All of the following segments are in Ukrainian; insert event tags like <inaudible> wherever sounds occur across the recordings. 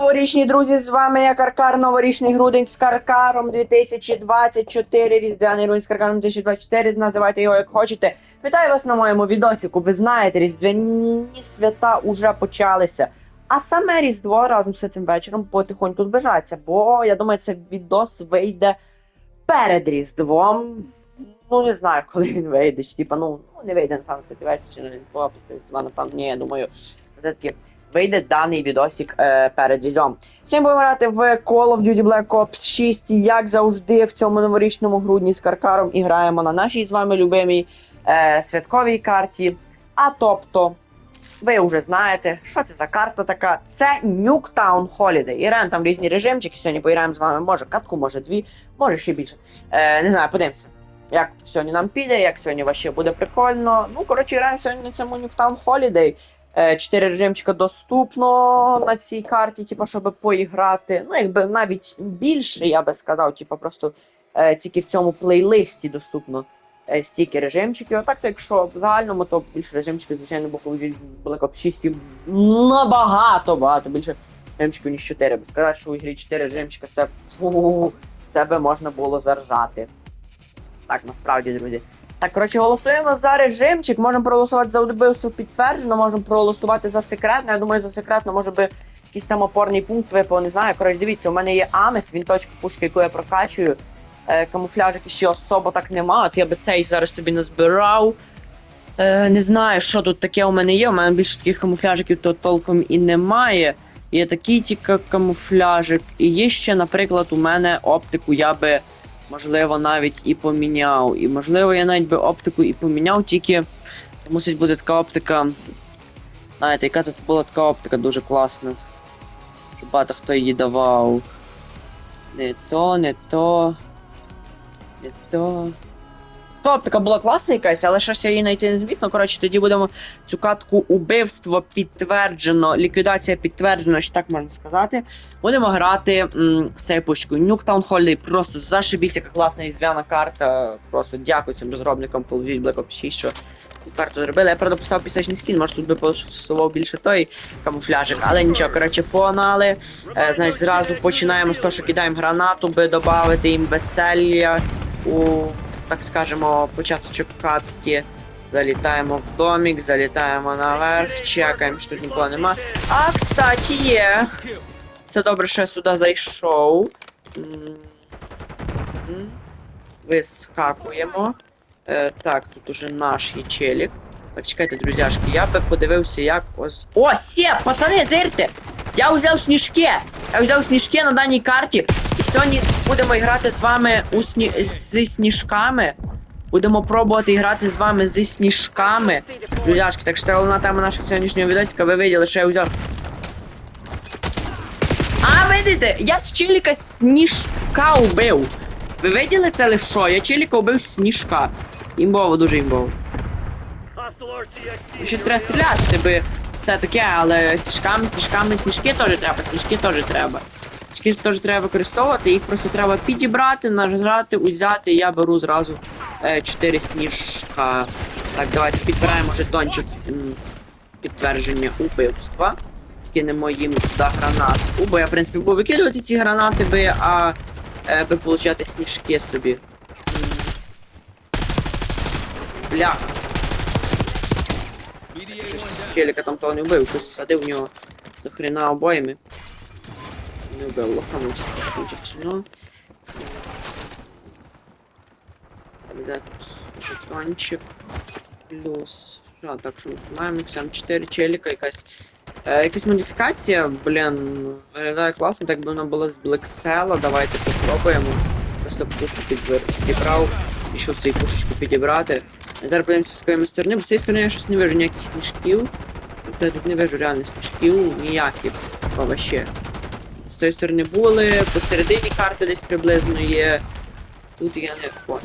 Новорічні друзі, з вами я Каркар, новорічний грудень з Каркаром 2024, різдвяний грудень з Каркаром 2024, називайте його як хочете. Вітаю вас на моєму відосіку. Ви знаєте, різдвяні свята уже почалися. А саме Різдво разом з цим вечором потихоньку збирається, бо я думаю, цей відос вийде перед Різдвом. Ну, не знаю, коли він вийде. Типа, ну, не вийде, напевно, цей вечір, чи не Різдво, після Різдва, напевно, ні, я думаю, це все-таки вийде даний відосик е, перед Різдвом. Сьогодні будемо грати в Call of Duty Black Ops 6, як завжди в цьому новорічному грудні з Каркаром і граємо на нашій з вами любимій е, святковій карті. А тобто, ви вже знаєте, що це за карта така. Це Nuketown Holiday. І граємо там різні режимчики. Сьогодні поіграємо з вами, може катку, може дві, може ще більше. Е, не знаю, подивимося. Як сьогодні нам піде, як сьогодні ваще буде прикольно. Ну, коротше, граємо сьогодні на цьому Nuketown Holiday. Е, Чотири режимчика доступно на цій карті, типу, щоб поіграти. Ну, якби навіть більше, я би сказав, типу, просто е, тільки в цьому плейлисті доступно е, стільки режимчиків. А так, то якщо в загальному, то більше режимчиків, звичайно, Black Ops 6 і набагато багато більше режимчиків, ніж 4. Би сказати, що у ігрі 4 режимчика це, фу, це би можна було заржати. Так, насправді, друзі. Так, коротше, голосуємо за режимчик. Можемо проголосувати за вбивство підтверджено, можемо проголосувати за секретно. Я думаю, за секретно може би якийсь там опорний пункт випав, не знаю. Коротше, дивіться, у мене є Амес, він точка пушки, яку я прокачую. Е, камуфляжики ще особо так нема. От я би цей зараз собі назбирав. Е, не знаю, що тут таке у мене є. У мене більше таких камуфляжиків то толком і немає. Є такий тільки камуфляжик. І є ще, наприклад, у мене оптику я би можливо, навіть і поміняв. І можливо, я навіть би оптику і поміняв, тільки мусить бути така оптика. Знаєте, яка тут була така оптика дуже класна. Багато хто її давав. Не то, не то. Не то. Та оптика була класна якась, але щось я її знайти не зміг. Ну, коротше, тоді будемо цю катку убивство підтверджено, ліквідація підтверджена, що так можна сказати. Будемо грати м, з цією. Nuketown Holiday просто зашибісь, яка класна різдвяна карта. Просто дякую цим розробникам Call Black Ops 6, що цю карту зробили. Я правда поставив пісочний скін, може тут би посував більше той камуфляжик, але нічого, коротше, погнали. Е, значить, зразу починаємо з того, що кидаємо гранату, би додати їм веселля у, так скажемо, початочок катки. Залітаємо в домик, залітаємо наверх, чекаємо, що тут нікого нема. А, кстати, є. Це добре, що я сюди зайшов. Вискакуємо. Е, так, тут уже наш є челік. Так, чекайте, друзяшки, я би подивився, як ось. О, сє, пацани, зирте! Я взяв сніжки! Я взяв сніжки на даній карті. І сьогодні будемо грати з вами у сні... зі сніжками. Будемо пробувати грати з вами зі сніжками. Друзяшки, так що це головна тема нашого сьогоднішнього відосика. Ви виділи, що я взяв а, видите, я з Чиліка сніжка убив. Ви виділи це лише що? Я Чиліка убив сніжка. Імбово, дуже імбово. Ще треба стріляти, би все таке, але сніжками, сніжками, сніжки теж треба, сніжки теж треба. Сніжки теж треба використовувати, їх просто треба підібрати, нажрати, узяти, я беру зразу 4 сніжка. Так, давайте підбираємо жетончик м, підтвердження убивства кинемо їм туди гранату. Бо я, в принципі, буду викидувати ці гранати би, а е, би получати сніжки собі. Бляха. Челіка там того не вбив, щось садив в нього до хрена обоями. Не вбив, трошки часу. Так, де тут жетончик. Плюс. А, так що ми маємо сам 4 челіка, якась Е, якась модифікація, блін, виглядає класно, так би вона була з Блексела. Давайте попробуємо. Просто пушку підібрав, пішов свою пушечку підібрати. Тепер подивимося з якої сторони, бо з цієї сторони я щось не вижу ніяких сніжків. Це тут не вижу реальних сніжків, ніяких. Вообще. З тої сторони були, посередині карти десь приблизно є. Тут я не вони.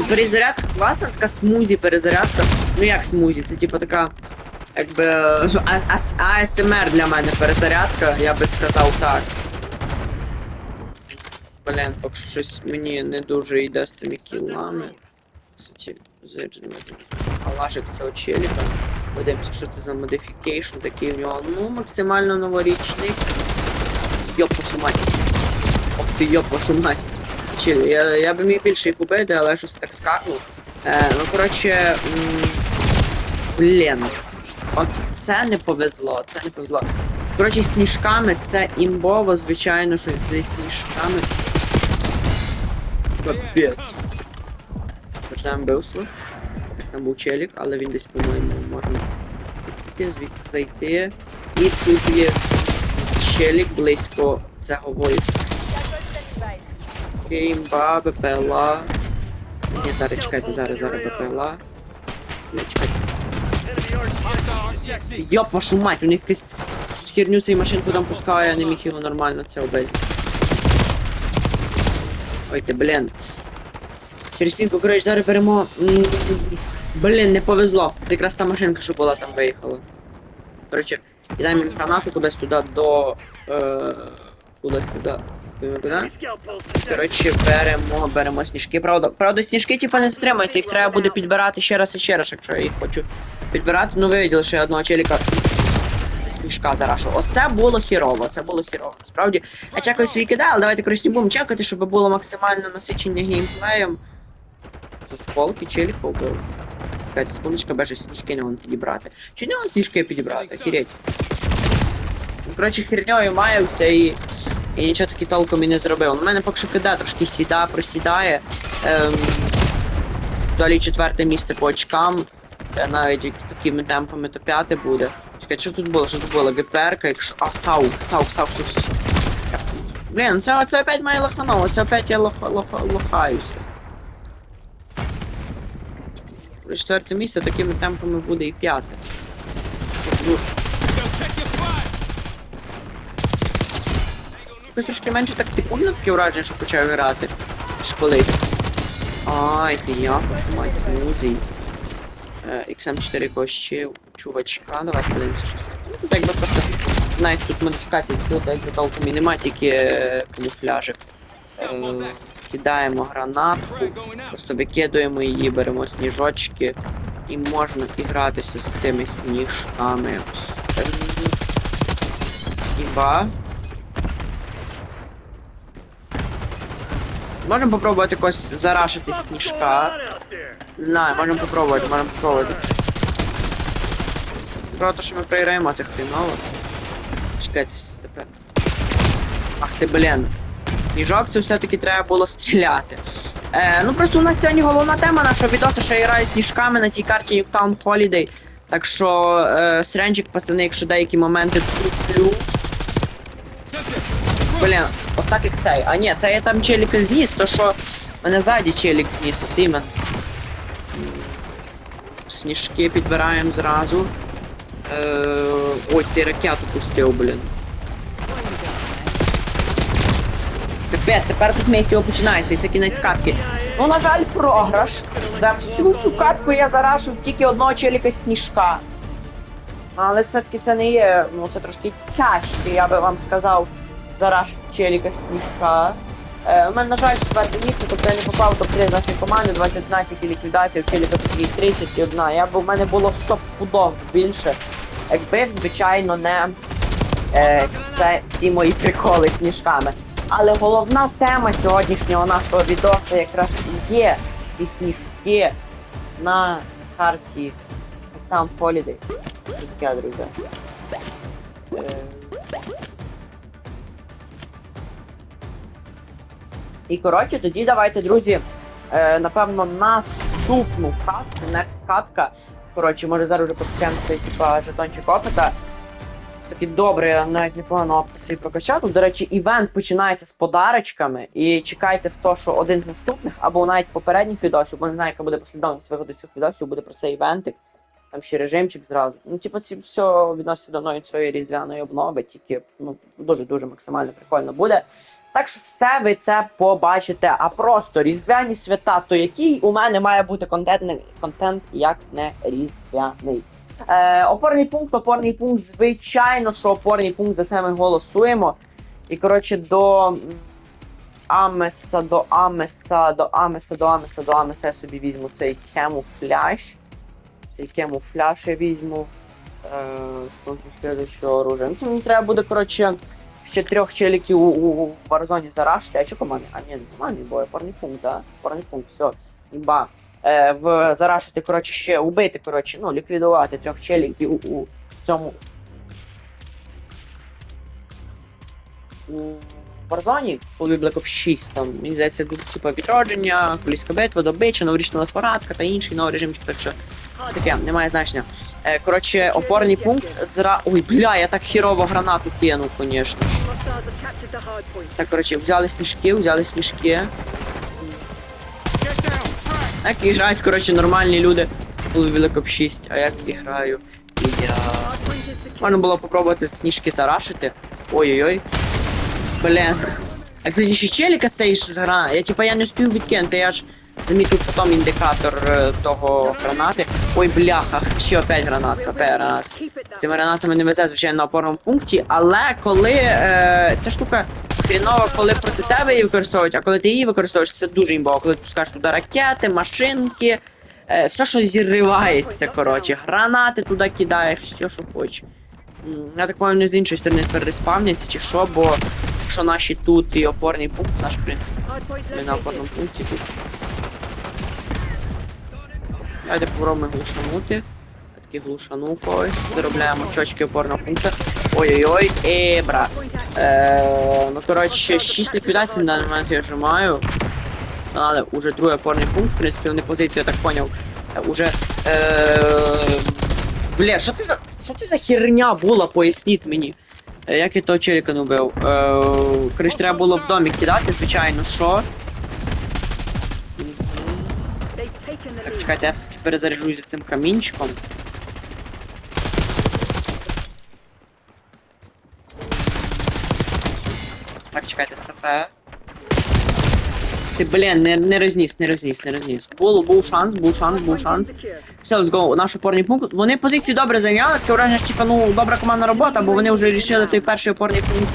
І перезарядка класна, така смузі перезарядка. Ну як смузі, це типу така. Якби. ас- ас- АСМР для мене перезарядка, я би сказав так. Блін, поки що щось мені не дуже йде з цими кілами. Кстати, зайджено. Алашик цього челіка. Подивимося, що це за модифікейшн такий у нього. Ну, максимально новорічний. Йоп, вашу мать. Ох ти, йоп, мать. Чи, я, я би міг більше їх убити, але щось так скакнув. Е, ну, коротше. Блін. От це не повезло, це не повезло. Коротше, сніжками це імбово, звичайно, що зі сніжками. Капець. Почнемо вбивство. Там був челік, але він десь, по-моєму, піти, звідси зайти. І тут є челік близько цього вою. Кеймба, БПЛА. Ні, зараз чекайте, зараз, зараз БПЛА. Не чекайте. Йоп, вашу мать, у них якась херню цей машинку там пускає, я не міг його нормально це вбити. Ой ти, блін. Через стінку, коротше, зараз беремо. Блін, не повезло. Це якраз та машинка, що була там виїхала. Коротше, кидаємо їм гранату кудись туди до. Е, кудись туди. Коротше, беремо, беремо сніжки. Правда, правда, сніжки типа не стримаються, їх треба буде підбирати ще раз і ще раз, якщо я їх хочу підбирати. Ну ви виділи, я одного челіка. Це сніжка зарашу. Оце було хірово, це було хірово. Справді, я чекаю свій кидай, але давайте коротше не будемо чекати, щоб було максимально насичення геймплеєм. З осколки челіка вбив. Чекайте, секундочка, бежить сніжки не вон підібрати. Чи не вон сніжки підібрати? Хіреть. Ну, Коротше, херньою маявся і. І нічого таки толком і не зробив. У мене поки що кида трошки сіда, просідає. Ем, взагалі четверте місце по очкам. Е, Навіть як такими темпами то п'яте буде. Чекай, що тут було? Що тут було? ГПРка, якщо. А, сау, сау, сау, сау, сау. Блін, це, це опять моє лоханово, це опять я лох, лох, лохаюся. Четверте місце такими темпами буде і п'яте. Щоб, ну, трошки менше так прикольно таке враження, що почав грати. Аж колись. Ай, ти я, мать смузі. Е, XM4 кощів, чувачка, давайте подивимося щось. Ну тут якби просто, знаєте, тут модифікації, тут якби толком і тільки е, камуфляжик. Е, кидаємо гранатку, просто викидуємо її, беремо сніжочки. І можна гратися з цими сніжками. Ем, Іба. Можемо попробувати якось зарашити сніжка. Не знаю, можемо попробувати, можемо попробувати. Правда, що ми проіграємо цих хріново. Чекайте тепер. Ах ти, блін. Це все-таки треба було стріляти. Е, ну просто у нас сьогодні головна тема нашого відосу, що я граю сніжками на цій карті Nuketown Holiday. Так що е, сренджик, пацани, якщо деякі моменти туплю. Блін, ось так як цей. А ні, це я там челіка зніс, то що мене ззаді челік зніс, от імен. Сніжки підбираємо зразу. Е, ой, цей ракету пустив, блін. Капець, тепер тут місіо починається, і це кінець катки. Ну, на жаль, програш. За всю цю катку я зарашив тільки одного челіка сніжка. Але все-таки це не є, ну це трошки тяжче, я би вам сказав, зараш челіка сніжка. Е, у мене, на жаль, четверте місце, тобто я не попав топ-3 з нашої команди, 21 тільки ліквідація, в челіка тоді 31. Я б у мене було 100 пудов більше. Якби, звичайно, не е, це, ці мої приколи сніжками. Але головна тема сьогоднішнього нашого відосу якраз є ці сніжки на карті там Holiday. Таке, друзі? Е, І коротше, тоді давайте, друзі, е, напевно, наступну катку, next катка. Коротше, може зараз вже потягнеться, типа, жетончик опита. Таки добре, навіть непогано опити собі прокачав. До речі, івент починається з подарочками. І чекайте в те, що один з наступних, або навіть попередніх відосів, бо не знаю, яка буде послідовність виходу цих відосів, буде про цей івентик. Там ще режимчик зразу. Ну, типу, це все відноситься до нової цієї різдвяної обнови, тільки ну, дуже-дуже максимально прикольно буде. Так що все ви це побачите. А просто різдвяні свята, то який у мене має бути контент, контент як не різдвяний. Е, опорний пункт, опорний пункт, звичайно, що опорний пункт за це ми голосуємо. І коротше, до Амеса, до Амеса, до Амеса, до Амеса, до Амеса я собі візьму цей камуфляж. Цей камуфляж я візьму. Е, з оружия. Ну, це мені треба буде, коротше, ще трьох челіків у, у, у Warzone зарашити. А що команди? А ні, немає бо опорний пункт, да? Опорний пункт, все. Імба. Е, в зарашити, коротше, ще убити, коротше, ну, ліквідувати трьох челіків у, у цьому. У Warzone, коли Black Ops 6, там, мені здається, типу, відродження, куліська битва, добича, новорічна лихорадка та інший новий режим, так що таке, немає значення. Е, коротше, опорний пункт зра. Ой, бля, я так хірово гранату кинув, звісно. Так, коротше, взяли сніжки, взяли сніжки. Так і грають, коротше, нормальні люди. Black Ops 6, а і граю. І я. Можна було попробувати сніжки зарашити. Ой-ой-ой. Блін. А кстати, ще челіка цей з грана. Я типа я не успів відкинути, я ж замітив потім індикатор е, того гранати. Ой, бляха, ще опять гранат. Keep it З цими гранатами не везе, звичайно, на опорному пункті, але коли е, ця штука хрінова, коли проти тебе її використовують, а коли ти її використовуєш, це дуже імбово. Коли ти пускаєш туди ракети, машинки, е, все, що зіривається, коротше, гранати туди кидаєш, все, що хочеш. Я так пам'ятаю, з іншої сторони тепер респавняться чи що, бо якщо наші тут і опорний пункт, наш, в принципі, ми на опорному пункті тут. Давайте попробуємо глушанути. Я таки глушану когось. Заробляємо очочки опорного пункту. Ой-ой-ой, е, бра. Е, ну, коротше, 6 ліквідацій на даний момент я вже маю. Але уже другий опорний пункт, в принципі, вони позицію, я так поняв. Уже. Е, бля, що це за. Що це за херня була, поясніть мені. Е, Як я того челіка не вбив? Е, коротше, треба було в домі кидати, звичайно, що. Так, чекайте, я все-таки перезаряджусь за цим камінчиком. Чекайте, стопе. Ти, блін, не, не розніс, не розніс, не розніс. Було, був шанс, був шанс, був шанс. Все, let's go, наш опорний пункт. Вони позиції добре зайняли, таке враження, типа, ну, добра командна робота, бо вони вже рішили той перший опорний пункт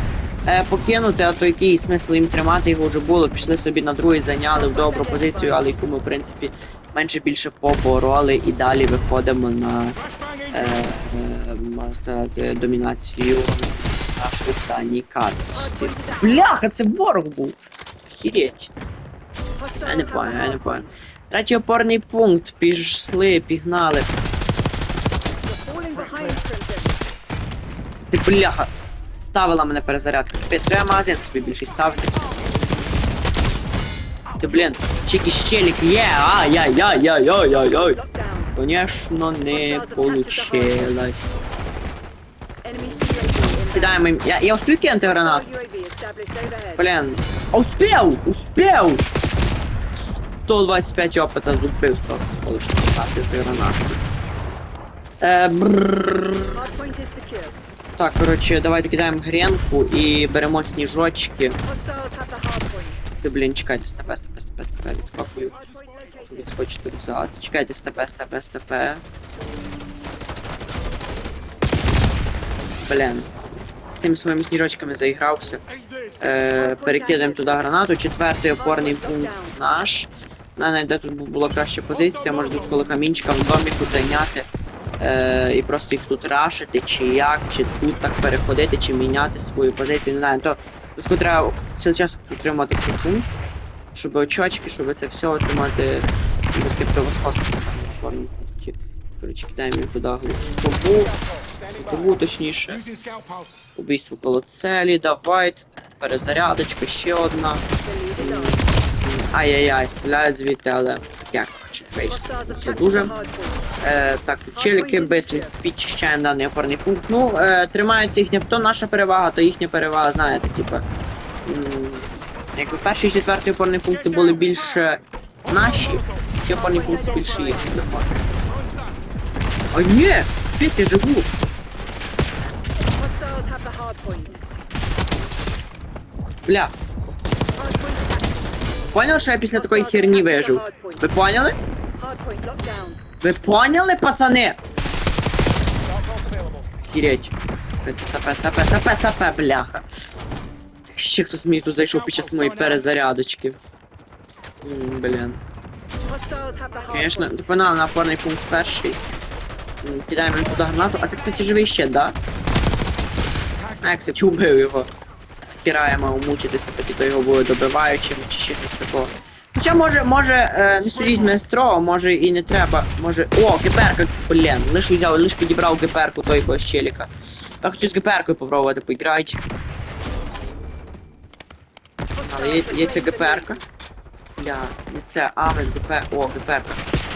е, покинути, а то який смисл їм тримати його вже було. Пішли собі на другий, зайняли в добру позицію, але яку ми, в принципі, менше більше побороли і далі виходимо на е, е, можна сказати, домінацію нашу карточці. Бляха, це ворог був! Хіреть. Я не понял, я не понял. Третій опорний пункт. Пішли, пігнали. Ти бляха. Ставила мене перезарядка. Капець, треба магазин собі більший ставити. Ти, блін, чики щелік є, ай-яй-яй-яй-яй-яй. Lockdown. Конечно, не получилось. Кидаємо їм. Я, я успів кинути гранат? Блін. Успів! Успів! 125 опита з убивства з колишньої карти з гранати. Е. Так, коротше, давайте кидаємо гренку і беремо point. Ти, блін, чекайте, степе, степе, степе, степе, відскакую. Можу відскочити взад. Чекайте, степе, степе, степе. Блін. З цими своїми сніжочками заігрався. Е, перекидаємо туди гранату. Четвертий опорний пункт наш. На найде тут була краща позиція, може тут коло камінчика в доміку зайняти. Е, і просто їх тут рашити, чи як, чи тут так переходити, чи міняти свою позицію. Не знаю, то Тобто треба цілий час утримати цей пункт, щоб очочки, щоб це все отримати опорному пункті. Коротше, кидаємо їм туди глушову, світову точніше. Убійство коло целі, давай. Перезарядочка, ще одна. Ай-яй-яй, стріляють звідти, але як вийшло. Це дуже. Е, так, челіки без підчищаємо даний опорний пункт. Ну, е, тримається їхня, то наша перевага, то їхня перевага, знаєте, типа. Якби перший і четвертий опорні пункти були більше наші, ці опорні пункти більше їхні. А ні! Пісь, я живу! Бля, поняли, що я після такої херні вижив? Ви поняли? Ви поняли, пацани? Хіреть. Стопе, стопе, стопе, стопе, бляха. Ще хтось мені тут зайшов під час моєї перезарядочки. М, Блін. Конечно, point. на опорний пункт перший. Кидаємо туди гранату. А це, кстати, живий ще, да? А, я, його. Хіра я мав мучитися, поки то його було добиваючим чи ще щось такого. Хоча може, може, е, не судіть мене строго, може і не треба. Може. О, гіперка, блін, лиш взяв, лиш підібрав гіперку той якогось челіка. Я хотів з гіперкою попробувати поіграти. Але є, є ця ГПРка. Бля, не це, а, без ГП. О, ГПРка.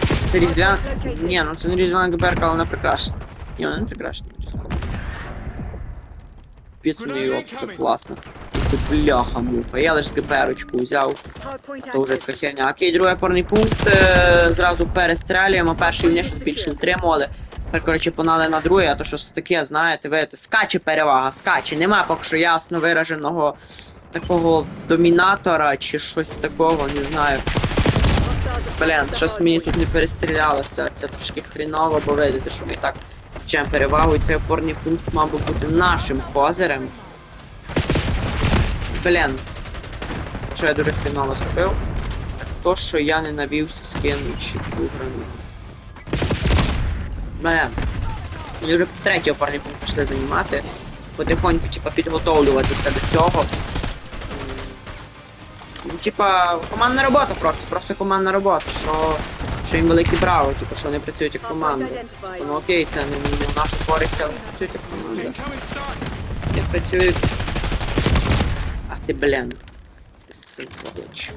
Це, різдвяна. Ні, ну це не різдвяна ГПРка, але вона прекрасна. Ні, вона не прекрасна. Неї оптика класна. Ти бляха муха. Я лише ГПРочку взяв, Hardpoint то вже така херня. Окей, другий опорний пункт. Е, зразу перестрілюємо. Перший вони щось більше утримували. Тепер, коротше, панали на другий, а то щось таке, знаєте, видите, скаче перевага, скаче. Нема поки що ясно вираженого такого домінатора чи щось такого, не знаю. Блін, щось мені тут не перестрілялося, це трошки хріново, бо видите, що ми так вчаємо перевагу, цей опорний пункт мав би бути нашим козирем. Блін, що я дуже хріново зробив, то, що я не навівся скинувши ту грану. Блін, мені вже третій опорний пункт пішли займати, потихоньку, типа, підготовлюватися до цього. Ну, Типа, командна робота просто, просто командна робота, що, що їм велике браво, типу, що вони працюють як команда. Ну окей, це не, не користь, але працюють як команда. Не працюють. Ах ти, блін. Сволоч.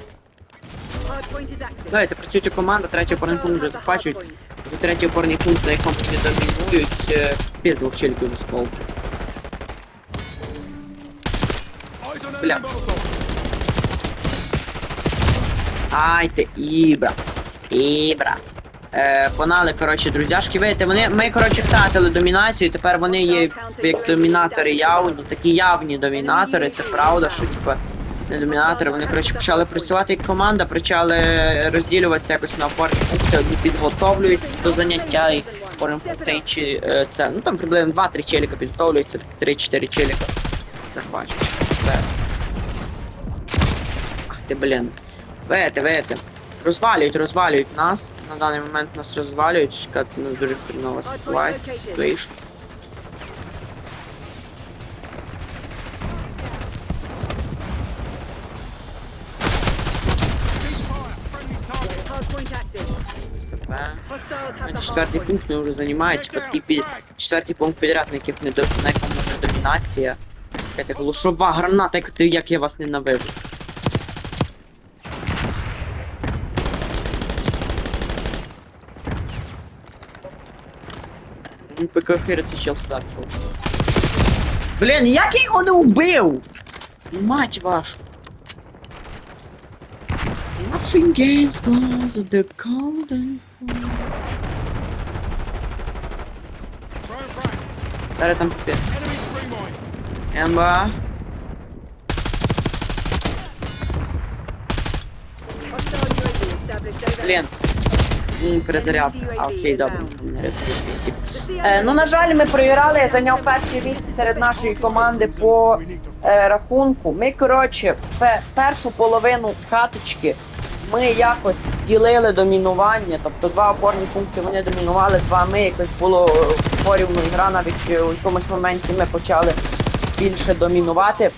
Давайте, працюють команда, третій опорний пункт вже захвачують. Вже третій опорний пункт, на якому вони домінують, без двох челіків у скол. Бля. Ай ти, Ібра. Ібра. Е, понали, коротше, друзяшки, видите, вони, ми, коротше, втратили домінацію, тепер вони є як домінатори явні, такі явні домінатори, це правда, що, типа, не домінатори, вони, коротше, почали працювати як команда, почали розділюватися якось на опорні пункти, одні підготовлюють до заняття і опорні пункти, чи е, це, ну там приблизно 2-3 челіка підготовлюються, 3-4 челіка. Захвачують. Це. Ах ти, блін. Вете, вете. Розвалюють, розвалюють нас. На даний момент нас розвалюють. Чекати, у нас дуже хрінова ситуація. The Четвертий пункт ми вже займають. Типа такий під... Четвертий пункт підряд, на яких не до... на якому не домінація. Чекайте, глушова граната, як, як я вас ненавижу. Ну, ПК хер це чел сюди пішов. Блін, як я його не вбив? Мать вашу. Nothing gains close of the golden Зараз там піпець. Емба. Hostile UAV established over. Блін. М, Перезарядка. А, окей, добре. Не CI Е, ну, на жаль, ми програли, я зайняв перше місце серед нашої команди по е, рахунку. Ми, коротше, пе- першу половину каточки ми якось ділили домінування, тобто два опорні пункти вони домінували, два ми якось було е, порівну гра, навіть е, у якомусь моменті ми почали більше домінувати.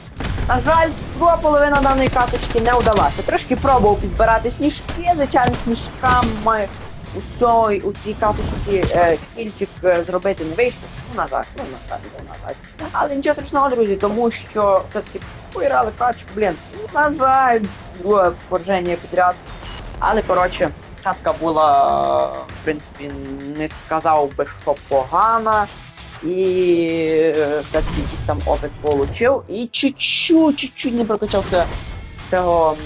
На жаль, друга половина даної каточки не вдалася. Трошки пробував підбирати сніжки, звичайно, сніжками у цій, у цій каточці е, кільчик е, зробити не вийшло. Ну, на жаль, ну, на жаль, ну, на жаль. Але нічого страшного, друзі, тому що все-таки поіграли каточку, блін. ну, На жаль, було пораження підряд. Але коротше, катка була, в принципі, не сказав би, що погана. І е, все-таки якийсь там опит получив. І чуть-чуть, чуть-чуть не прокачав цього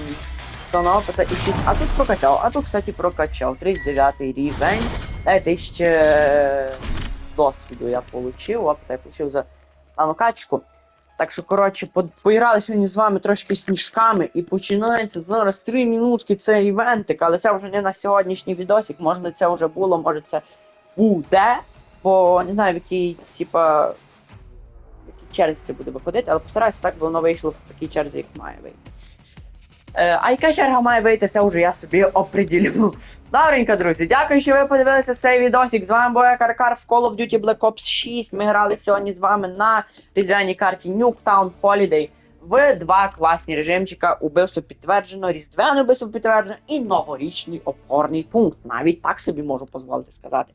опита і ще. А тут прокачав, а тут, кстати, прокачав. 39 рівень. Дайте ще е, досвіду я получив, опита я получив за дану качку. Так що, коротше, по- поіграли сьогодні з вами трошки сніжками, і починається зараз 3 минутки цей івентик, але це вже не на сьогоднішній відосик, може це вже було, може це буде, бо не знаю, в якій, типа, в якій черзі це буде виходити, але постараюся так, бо воно вийшло в такій черзі, як має вийти. Е, а яка черга має вийти, це вже я собі оприділю. <laughs> Добренько, друзі, дякую, що ви подивилися цей відосик. З вами був я Каркар в Call of Duty Black Ops 6. Ми грали сьогодні з вами на різдвяній карті Nuketown Holiday в два класні режимчика. Убивство підтверджено, різдвяне убивство підтверджено і новорічний опорний пункт. Навіть так собі можу дозволити сказати.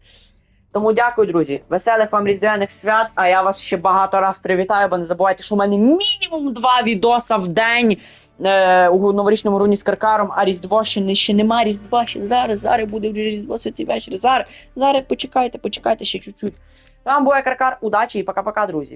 Тому дякую, друзі. Веселих вам різдвяних свят. А я вас ще багато раз привітаю, бо не забувайте, що у мене мінімум два відоса в день е, у новорічному руні з каркаром, а Різдво ще не ще нема Різдва. Ще зараз, зараз буде вже Різдво святий вечір. Зараз, зараз почекайте, почекайте ще чуть-чуть. Вам був каркар, удачі і пока-пока, друзі.